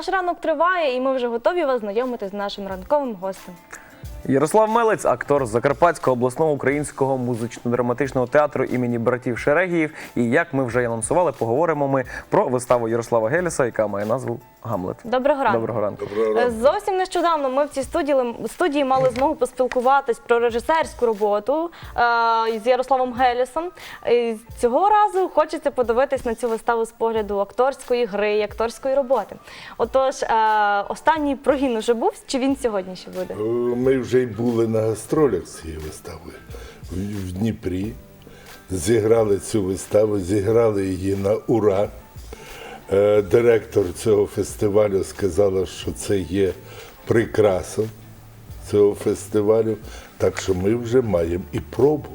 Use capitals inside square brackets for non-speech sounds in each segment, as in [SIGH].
Наш ранок триває, і ми вже готові вас знайомити з нашим ранковим гостем. Ярослав Мелець, актор з Закарпатського обласного українського музично-драматичного театру імені братів Шерегіїв. І як ми вже анонсували, поговоримо ми про виставу Ярослава Геліса, яка має назву Гамлет. Доброго ранку. Доброго ранку. Е, Зовсім нещодавно ми в цій студії, студії мали змогу поспілкуватись про режисерську роботу е, з Ярославом Гелісом. І цього разу хочеться подивитись на цю виставу з погляду акторської гри і акторської роботи. Отож, е, останній прогін уже був, чи він сьогодні ще буде? Ми вже й були на гастролях з цієї вистави в Дніпрі. Зіграли цю виставу, зіграли її на ура. Е, Директор цього фестивалю сказала, що це є прикраса цього фестивалю. Так що ми вже маємо і пробу.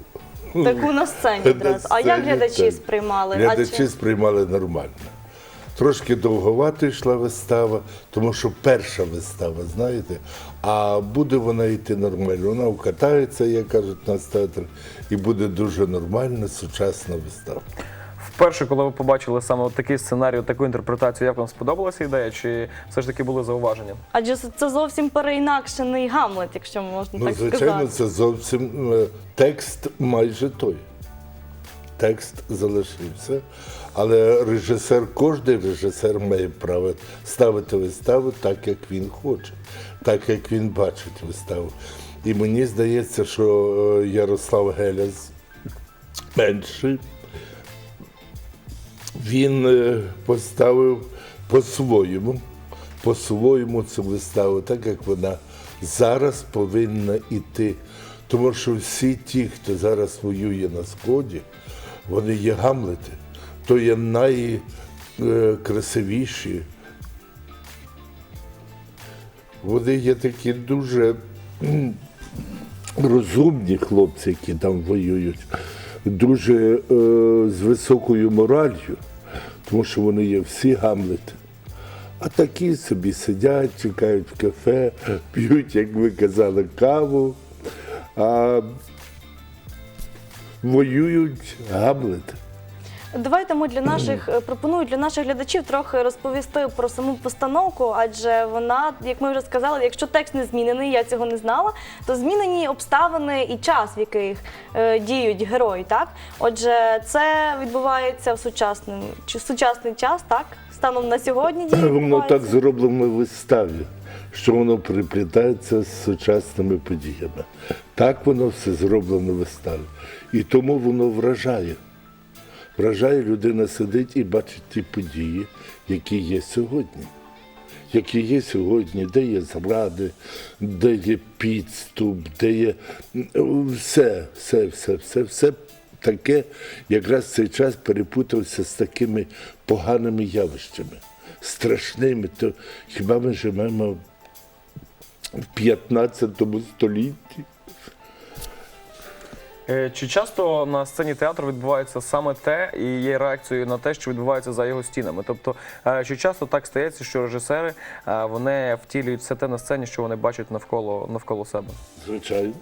Таку на сцені [LAUGHS] одразу. А як глядачі сприймали? Глядачі сприймали нормально. Трошки довговато йшла вистава, тому що перша вистава, знаєте, а буде вона йти нормально. Вона вкатається, як кажуть нас театр, і буде дуже нормальна сучасна вистава. Вперше, коли ви побачили саме такий сценарій, таку інтерпретацію, як вам сподобалася ідея, чи все ж таки були зауваження? Адже це зовсім переінакшений Гамлет, якщо можна Ну, так звичайно, сказати. це зовсім е, текст майже той. Текст залишився, але режисер, кожен режисер має право ставити виставу так, як він хоче, так, як він бачить виставу. І мені здається, що е, Ярослав Геляс менший, він е, поставив по-своєму, по-своєму цю виставу, так як вона зараз повинна йти. Тому що всі ті, хто зараз воює на Сході, вони є гамлети, то є найкрасивіші. Вони є такі дуже розумні хлопці, які там воюють, дуже е, з високою моралью, тому що вони є всі гамлети. А такі собі сидять, чекають в кафе, п'ють, як ви казали, каву, а воюють гамлети. Давайте ми для наших е, пропоную для наших глядачів трохи розповісти про саму постановку, адже вона, як ми вже сказали, якщо текст не змінений, я цього не знала, то змінені обставини і час, в яких е, діють герої. Так, отже, це відбувається в сучасному чи сучасний час, так станом на сьогодні дії Воно так зроблено в виставі, що воно приплітається з сучасними подіями. Так воно все зроблено в виставі. І тому воно вражає. Вражає, людина сидить і бачить ті події, які є сьогодні. Які є сьогодні, де є зради, де є підступ, де є все, все, все, все, все таке, якраз цей час перепутався з такими поганими явищами, страшними. То хіба ми живемо в 15 столітті? Е, Чи часто на сцені театру відбувається саме те і є реакцією на те, що відбувається за його стінами? Тобто, е, чи часто так стається, що режисери е, вони втілюють все те на сцені, що вони бачать навколо навколо себе? Звичайно,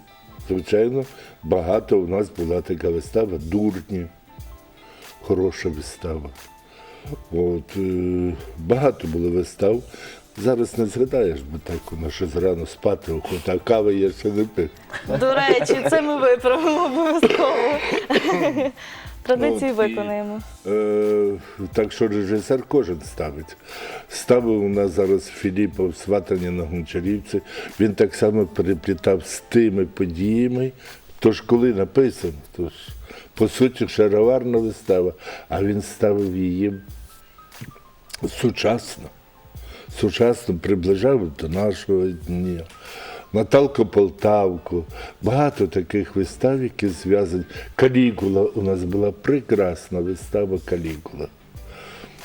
звичайно, багато у нас була така вистава, дурні, хороша вистава. От, багато було вистав. Зараз не згадаєш, бо так воно щось рано спати охота, а кави я ще не пив. До речі, це ми виправимо обов'язково. Традицію От, і, виконаємо. Е, так що режисер кожен ставить. Ставив у нас зараз Філіпов сватання на Гончарівці. Він так само переплітав з тими подіями. Тож коли написано, то ж по суті шароварна вистава, а він ставив її сучасно. Сучасно приближав до нашого дня. Наталку Полтавку, багато таких вистав, які зв'язані. Калігула у нас була прекрасна вистава Калігула.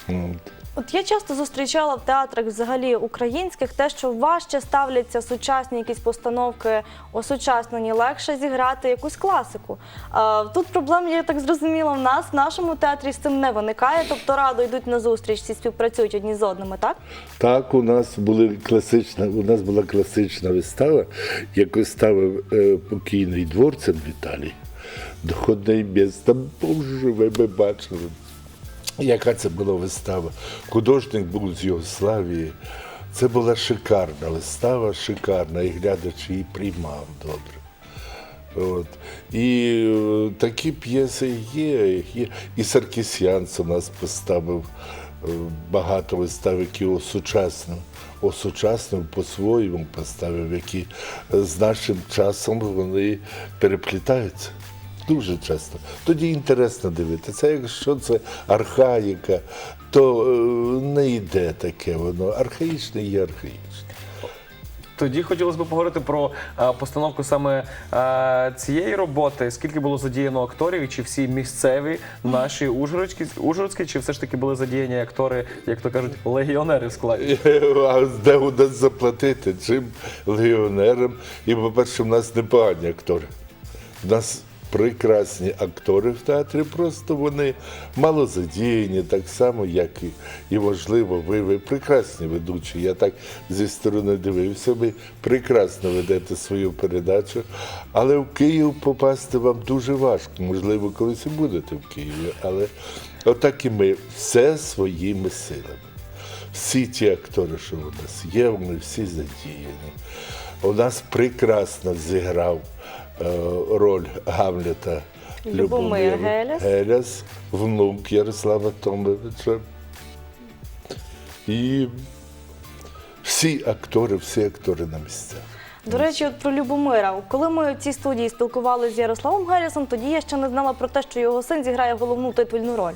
От. От я часто зустрічала в театрах взагалі українських те, що важче ставляться сучасні якісь постановки осучаснені, легше зіграти якусь класику. А, тут проблем, я так зрозуміла, в нас в нашому театрі з цим не виникає, тобто радо йдуть на зустріч, всі співпрацюють одні з одними, так? Так, у нас були класична, у нас була класична вистава, яку ставив е, покійний дворцем Віталій. Доходне місто, Боже, ви бачили. Яка це була вистава? Художник був з Югославії. Це була шикарна вистава, шикарна, і глядач її приймав добре. От. І е, такі п'єси є, є. І Саркісянц у нас поставив е, багато вистав, які осучаснив. Осучаснив по-своєму поставив, які з нашим часом вони переплітаються. Дуже часто. Тоді інтересно дивитися. Якщо це архаїка, то е, не йде таке воно. Архаїчне є архаїчне. Тоді хотілося б поговорити про е, постановку саме е, цієї роботи. Скільки було задіяно акторів, і чи всі місцеві наші ужгородські, ужгородські, чи все ж таки були задіяні актори, як то кажуть, легіонери в складі? [LAUGHS] А де у нас заплатити? Чим легіонерам? І, по-перше, в нас непогані актори. У нас прекрасні актори в театрі, просто вони мало задіяні, так само, як і, і можливо, ви, ви прекрасні ведучі. Я так зі сторони дивився, ви прекрасно ведете свою передачу, але в Київ попасти вам дуже важко. Можливо, колись і будете в Києві, але отак і ми все своїми силами. Всі ті актори, що у нас є, вони всі задіяні. У нас прекрасно зіграв роль Гамлета Любомир Геляс. Геляс, внук Ярослава Томовича. І всі актори, всі актори на місцях. До речі, от про Любомира. Коли ми в цій студії спілкувалися з Ярославом Герісом, тоді я ще не знала про те, що його син зіграє головну титульну роль.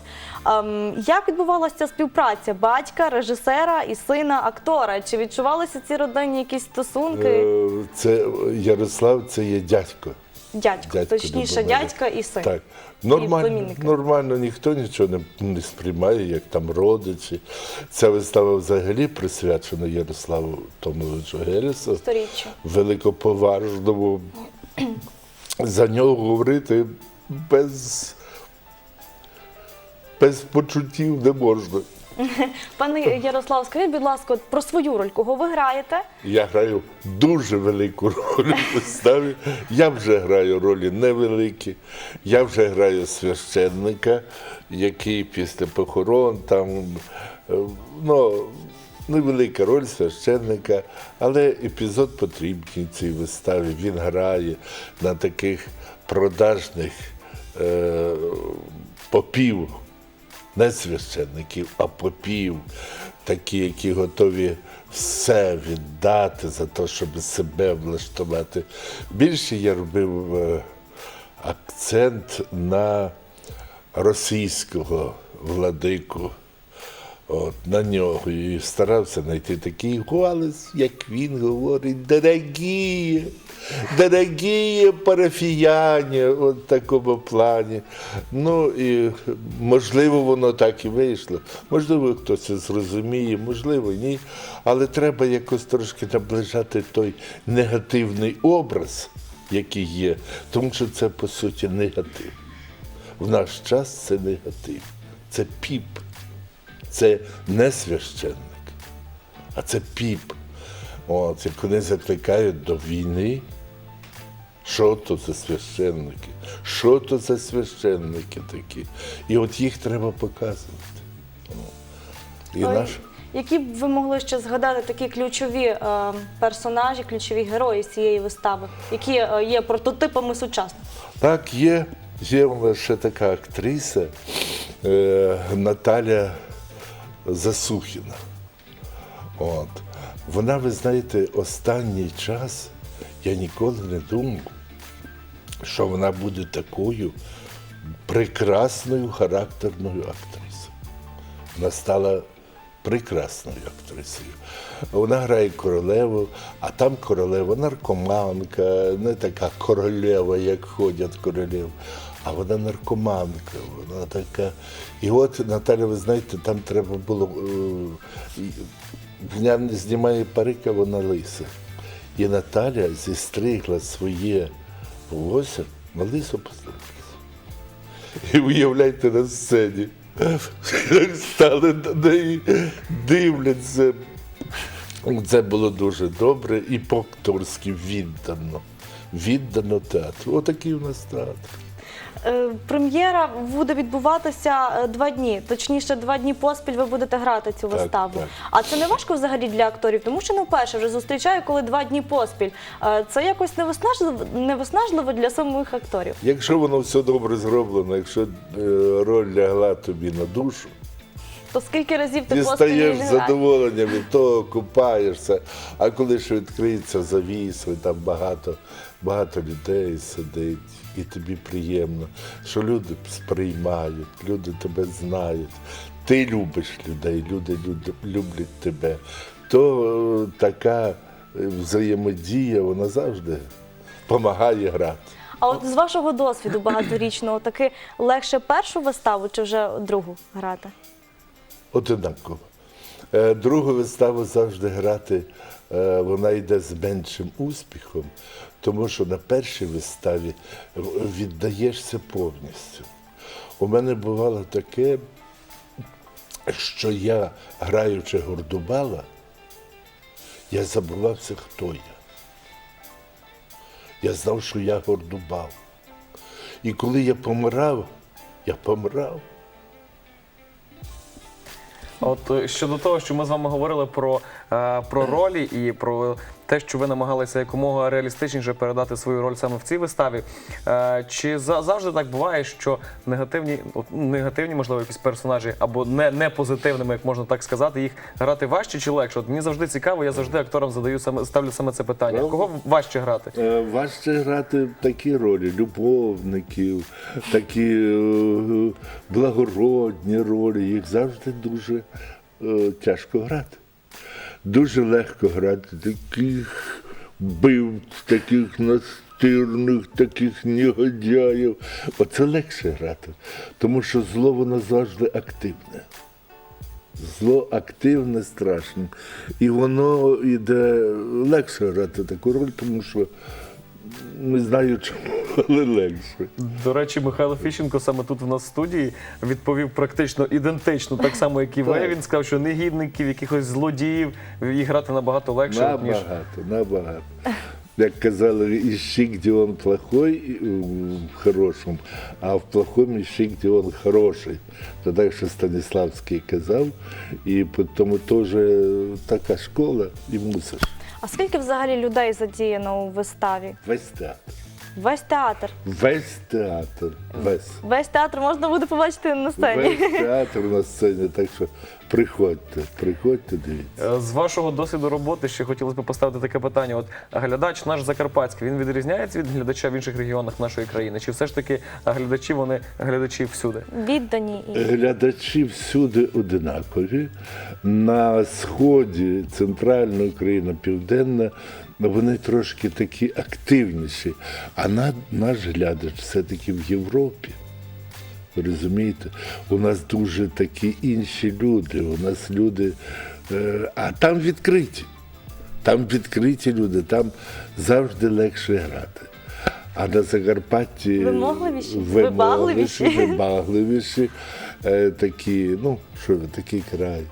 Ем, як відбувалася ця співпраця батька, режисера і сина актора? Чи відчувалися ці родинні якісь стосунки? Е, Це Ярослав, це є дядько. Дядько, дядько точніше, дядька і син. Так. Нормально, племінника. нормально ніхто нічого не, не сприймає, як там родичі. Ця вистава взагалі присвячена Ярославу Томовичу Гересу, Сторіччя. великоповажному. За нього говорити без, без почуттів не можна. [LAUGHS] Пане Ярослав, скажіть, будь ласка, про свою роль, кого ви граєте? Я граю дуже велику роль у виставі. Я вже граю ролі невеликі. Я вже граю священника, який після похорон там е, ну, невелика роль священника, але епізод потрібний цій виставі. Він грає на таких продажних е, попів не священників, а попів, такі, які готові все віддати за те, щоб себе влаштувати. Більше я робив е, акцент на російського владику. От, на нього і старався знайти такий голос, як він говорить, дорогі, дорогі парафіяні, в такому плані. Ну і можливо, воно так і вийшло. Можливо, хтось це зрозуміє, можливо, ні. Але треба якось трошки наближати той негативний образ, який є, тому що це по суті негатив. В наш час це негатив, це піп. Це не священник, а це піп. От, як вони закликають до війни, що то за священники? Що то за священники такі? І от їх треба показувати. І наш. Які б ви могли ще згадати такі ключові е, персонажі, ключові герої з цієї вистави, які е, є прототипами сучасних? Так, є, є у нас ще така актриса е, Наталя Засухіна. От. Вона, ви знаєте, останній час я ніколи не думав, що вона буде такою прекрасною характерною актрисою. Вона стала прекрасною актрисою. Вона грає королеву, а там королева наркоманка, не така королева, як ходять королеви, а вона наркоманка, вона така. І от, Наталя, ви знаєте, там треба було. е, Вона не знімає парика, вона лиса. І Наталя зістригла своє волосся на лисо постригла. І уявляйте на сцені. Стали на неї, дивляться. Це було дуже добре і по-акторськи віддано. Віддано театру. Отакий у нас театр. Е, Прем'єра буде відбуватися е, два дні. Точніше, два дні поспіль ви будете грати цю виставу. так. А це не важко взагалі для акторів, тому що не вперше вже зустрічаю, коли два дні поспіль. Е, Це якось не невиснажливо не для самих акторів. Якщо воно все добре зроблено, якщо роль лягла тобі на душу, То скільки разів ти дістаєш задоволення від того, купаєшся. А коли ще відкриється завіс, там багато, багато людей сидить, і тобі приємно, що люди сприймають, люди тебе знають. Ти любиш людей, люди люд- люблять тебе. То така взаємодія, вона завжди допомагає грати. А от з вашого досвіду багаторічного таки легше першу виставу чи вже другу грати? Одинаково. Е, Другу виставу завжди грати, е, вона йде з меншим успіхом, тому що на першій виставі віддаєшся повністю. У мене бувало таке, що я, граючи Гордубала, я забувався, хто я. Я знав, що я Гордубал. І коли я помирав, я помирав. От е, щодо того, що ми з вами говорили про, е, про ролі і про те, що ви намагалися якомога реалістичніше передати свою роль саме в цій виставі. Е, чи за, завжди так буває, що негативні, ну, негативні, можливо, якісь персонажі або не, не позитивними, як можна так сказати, їх грати важче чи легше? От мені завжди цікаво, я завжди акторам задаю саме ставлю саме це питання. Кого важче грати? Е, Важче грати такі ролі, любовників, такі е, благородні ролі. Їх завжди дуже тяжко грати. Дуже легко грати таких бивць, таких настирних, таких негодяїв. Оце легше грати, тому що зло воно завжди активне. Зло активне, страшне. І воно йде легше грати таку роль, тому що не знаю чому, але легше. До речі, Михайло Фіщенко саме тут в нас в студії відповів практично ідентично, так само, як і ви. Він сказав, що негідників, якихось злодіїв їх грати набагато легше, ніж Набагато, набагато. Як казали, іщи, де він плохой, в хорошому, а в плохому іщи, де він хороший. То так, що Станіславський казав, і тому теж така школа, і мусиш. А скільки взагалі людей задіяно у виставі? Весь театр. Весь театр. Весь театр. Весь. Весь театр можна буде побачити на сцені. Весь театр на сцені, так що приходьте, приходьте, дивіться. Е, З вашого досвіду роботи ще хотілося б поставити таке питання. От глядач наш закарпатський, він відрізняється від глядача в інших регіонах нашої країни? Чи все ж таки глядачі вони глядачі всюди? Віддані і Глядачі всюди одинакові. На сході, центральна Україна, південна, вони трошки такі активніші. А на, наш глядач все-таки в Європі. Розумієте, у нас дуже такі інші люди. У нас люди, е, а там відкриті. Там відкриті люди, там завжди легше грати. А на Закарпатті Вимогливіші, вимогливіші, вибагливіші. вибагливіші, е, такі, ну, що ви, такий край.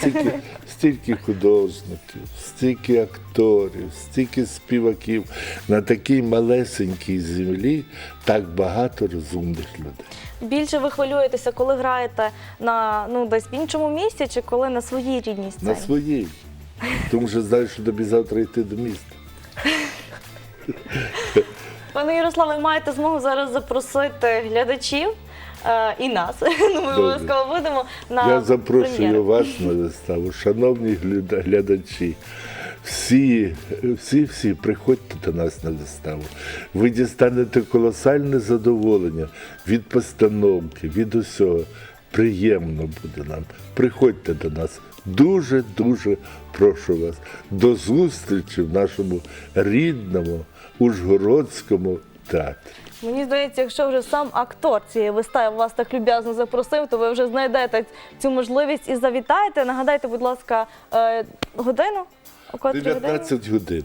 Стільки, стільки художників, стільки акторів, стільки співаків. На такій малесенькій землі так багато розумних людей. більше ви хвилюєтеся, коли граєте на ну десь в іншому місці, чи коли на своїй рідній сцені? На своїй. Тому що знаєш, що тобі завтра йти до міста. Пане Ярославе, маєте змогу зараз запросити глядачів е, і нас. [LAUGHS] Ну, ми Добре. обов'язково будемо на Я запрошую прем'єру. вас на виставу, шановні гляда- глядачі. Всі, всі, всі приходьте до нас на виставу. Ви дістанете колосальне задоволення від постановки, від усього. Приємно буде нам. Приходьте до нас. Дуже, дуже прошу вас. До зустрічі в нашому рідному Ужгородському театрі. Мені здається, якщо вже сам актор цієї вистави вас так люб'язно запросив, то ви вже знайдете цю можливість і завітаєте. Нагадайте, будь ласка, е, годину? О котрій годині? 19 годин.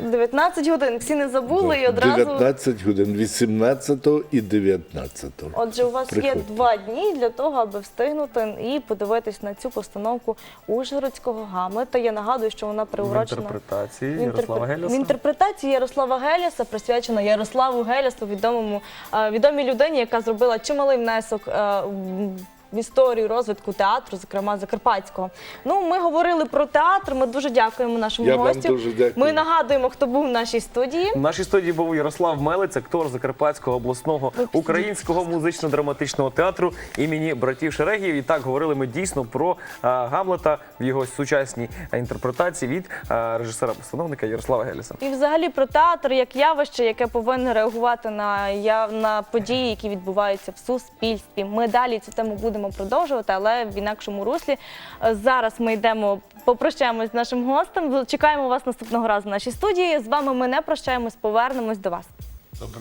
19 годин. Всі не забули і одразу. 19 годин, 18 і 19. Отже, у вас є Приходьте. два дні для того, аби встигнути і подивитись на цю постановку Ужгородського Гамлета. Я нагадую, що вона В приурочена інтерпретації в, інтерпре- Ярослава Геліса. в інтерпретації Ярослава Геляса, присвячена Ярославу Гелясу, відомому е, відомій людині, яка зробила чималий внесок. е, в- В історію розвитку театру, зокрема Закарпатського. Ну, ми говорили про театр. Ми дуже дякуємо нашому Я вам гостю. дуже дякую. Ми нагадуємо, хто був в нашій студії. В нашій студії був Ярослав Мелець, актор Закарпатського обласного українського музично-драматичного театру імені братів Шерегів. І так говорили ми дійсно про а, Гамлета в його сучасній інтерпретації від а, режисера-постановника Ярослава Геліса. І взагалі про театр як явище, яке повинно реагувати на, я- на події, які відбуваються в суспільстві. Ми далі цю тему будемо продовжувати, але в інакшому руслі. Е, Зараз ми йдемо, попрощаємось з нашим гостем. Чекаємо вас наступного разу в нашій студії. З вами ми не прощаємось, повернемось до вас. Добре.